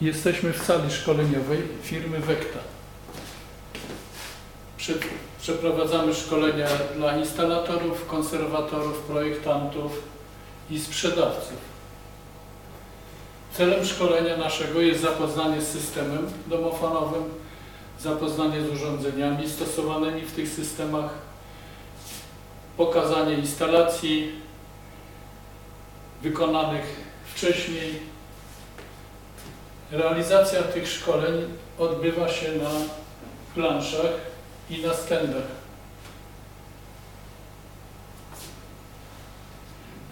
Jesteśmy w sali szkoleniowej firmy. Prze- Przeprowadzamy szkolenia dla instalatorów, konserwatorów, projektantów i sprzedawców. Celem szkolenia naszego jest zapoznanie z systemem domofonowym, zapoznanie z urządzeniami stosowanymi w tych systemach, pokazanie instalacji wykonanych wcześniej. Realizacja tych szkoleń odbywa się na planszach i na stendach.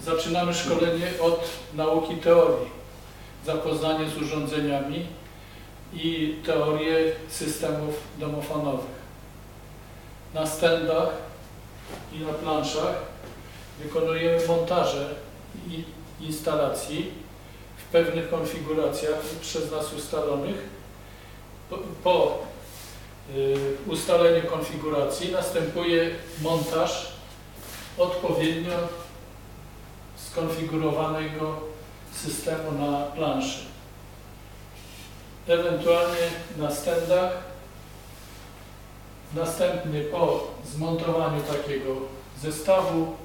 Zaczynamy szkolenie od nauki teorii, zapoznanie z urządzeniami i teorię systemów domofonowych. Na stendach i na planszach wykonujemy montaże instalacji pewnych konfiguracjach przez nas ustalonych. Po, po y, ustaleniu konfiguracji następuje montaż odpowiednio skonfigurowanego systemu na planszy. Ewentualnie na stendach. Następnie po zmontowaniu takiego zestawu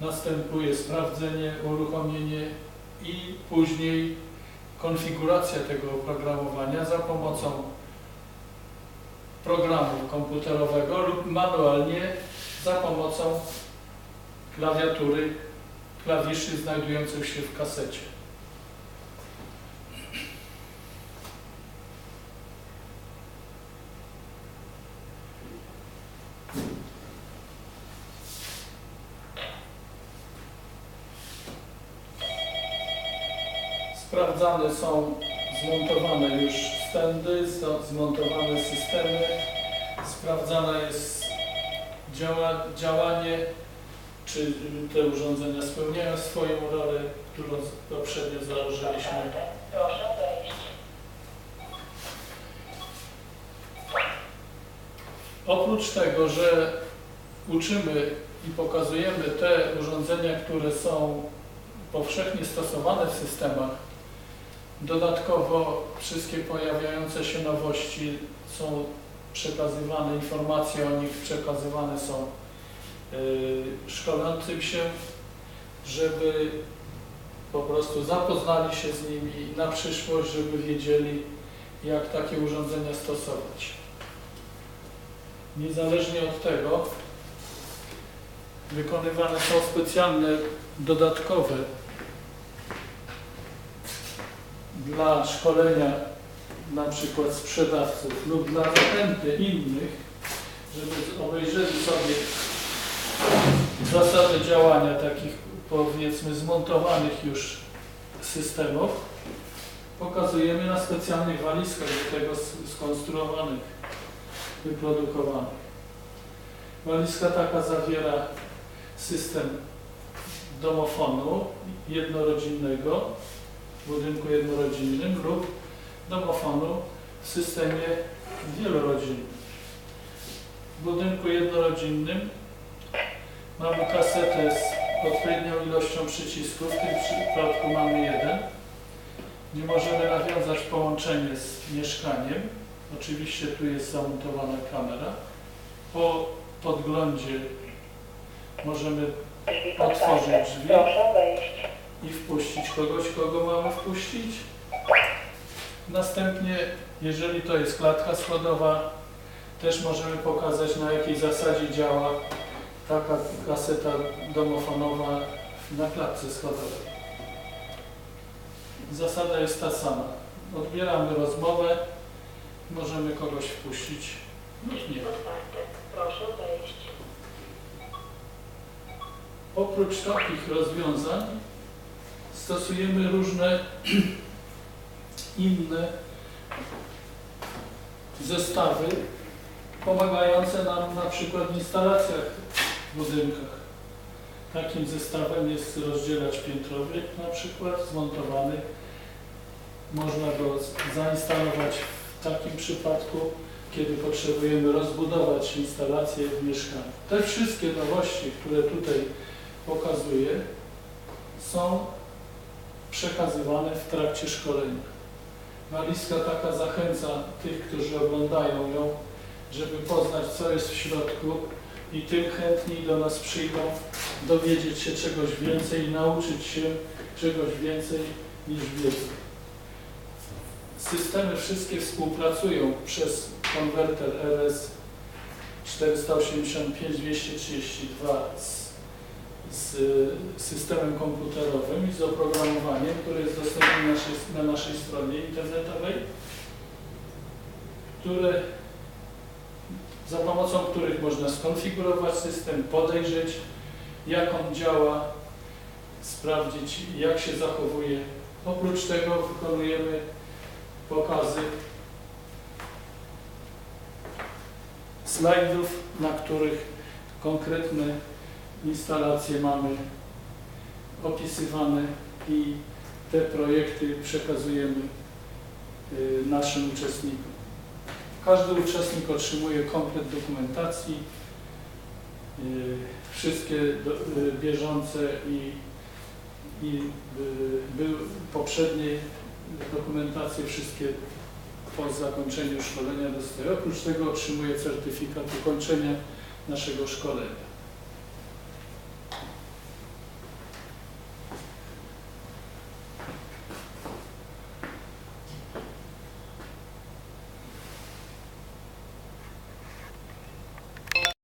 następuje sprawdzenie, uruchomienie i później konfiguracja tego oprogramowania za pomocą programu komputerowego lub manualnie za pomocą klawiatury, klawiszy znajdujących się w kasecie. Sprawdzane są zmontowane już stędy, zmontowane systemy, sprawdzane jest działa, działanie, czy te urządzenia spełniają swoją rolę, którą poprzednio założyliśmy. Oprócz tego, że uczymy i pokazujemy te urządzenia, które są powszechnie stosowane w systemach, dodatkowo wszystkie pojawiające się nowości są przekazywane, informacje o nich przekazywane są yy, szkolącym się, żeby po prostu zapoznali się z nimi na przyszłość, żeby wiedzieli, jak takie urządzenia stosować. Niezależnie od tego wykonywane są specjalne dodatkowe dla szkolenia na przykład sprzedawców lub dla zachęty innych, żeby obejrzeli sobie zasady działania takich powiedzmy zmontowanych już systemów. Pokazujemy na specjalnych walizkach do tego skonstruowanych wyprodukowanych. Walizka taka zawiera system domofonu jednorodzinnego budynku jednorodzinnym lub domofonu w systemie wielorodzinnym. W budynku jednorodzinnym mamy kasetę z odpowiednią ilością przycisków, w tym przypadku mamy jeden, gdzie możemy nawiązać połączenie z mieszkaniem. Oczywiście tu jest zamontowana kamera. Po podglądzie możemy Otworzyć drzwi. I wpuścić kogoś, kogo mamy wpuścić. Następnie, jeżeli to jest klatka schodowa, też możemy pokazać na jakiej zasadzie działa taka kaseta domofonowa na klatce schodowej. Zasada jest ta sama. Odbieramy rozmowę, możemy kogoś wpuścić lub nie. Proszę wejść. Oprócz takich rozwiązań stosujemy różne inne zestawy pomagające nam na przykład w instalacjach w budynkach. Takim zestawem jest rozdzielacz piętrowy na przykład zmontowany. Można go zainstalować w takim przypadku, kiedy potrzebujemy rozbudować instalację w mieszkaniu. Te wszystkie nowości, które tutaj pokazuję, są przekazywane w trakcie szkolenia. Walizka taka zachęca tych, którzy oglądają ją, żeby poznać, co jest w środku i tym chętniej do nas przyjdą, dowiedzieć się czegoś więcej nauczyć się czegoś więcej niż wiedzą. Systemy wszystkie współpracują przez konwerter RS 485-232 z, z systemem komputerowym i z oprogramowaniem, które jest dostępne na naszej, na naszej stronie internetowej, które, za pomocą których można skonfigurować system, podejrzeć, jak on działa, sprawdzić, jak się zachowuje. Oprócz tego wykonujemy pokazy slajdów, na których konkretne instalacje mamy opisywane i te projekty przekazujemy y, naszym uczestnikom. Każdy uczestnik otrzymuje komplet dokumentacji, y, wszystkie y, bieżące i, i poprzednie dokumentacje wszystkie po zakończeniu szkolenia dostaje. Oprócz tego otrzymuje certyfikat ukończenia naszego szkolenia.